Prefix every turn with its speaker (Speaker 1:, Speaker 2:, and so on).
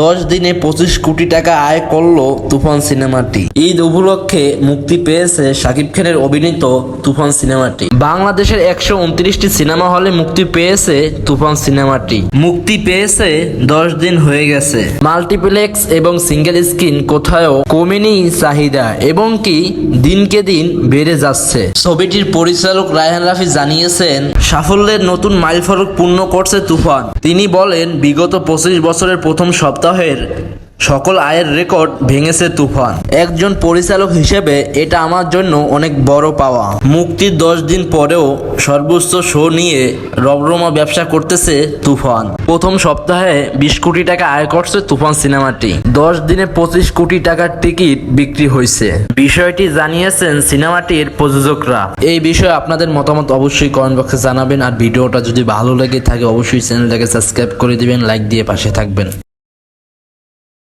Speaker 1: দশ দিনে পঁচিশ কোটি টাকা আয় করল তুফান সিনেমাটি। ঈদ উপলক্ষে মুক্তি পেয়েছে শাকিব খানের অভিনীত তুফান সিনেমাটি। বাংলাদেশের একশো উনত্রিশটি সিনেমা হলে মুক্তি পেয়েছে তুফান সিনেমাটি। মুক্তি পেয়েছে দশ দিন হয়ে গেছে। মাল্টিপ্লেক্স এবং সিঙ্গেল স্ক্রিন কোথাও কমেনি চাহিদা এবং কি দিনকে দিন বেড়ে যাচ্ছে। ছবিটির পরিচালক রায়হান রাফি জানিয়েছেন, সাফল্যের নতুন মাইলফলক পূর্ণ করছে তুফান। তিনি বলেন, বিগত পঁচিশ বছরের প্রথম সপ্তাহের সকল আয়ের রেকর্ড ভেঙেছে তুফান। একজন পরিচালক হিসেবে এটা আমার জন্য অনেক বড় পাওয়া। মুক্তির দশ দিন পরেও সর্বোচ্চ শো নিয়ে রবরমা ব্যবসা করতেছে তুফান। প্রথম সপ্তাহে বিশ কোটি টাকা আয় করছে তুফান সিনেমাটি। দশ দিনে পঁচিশ কোটি টাকার টিকিট বিক্রি হয়েছে। বিষয়টি জানিয়েছেন সিনেমাটির প্রযোজকরা। এই বিষয়ে আপনাদের মতামত অবশ্যই কমেন্ট বক্সে জানাবেন। আর ভিডিওটা যদি ভালো লেগে থাকে, অবশ্যই চ্যানেলটাকে সাবস্ক্রাইব করে দিবেন, লাইক দিয়ে পাশে থাকবেন।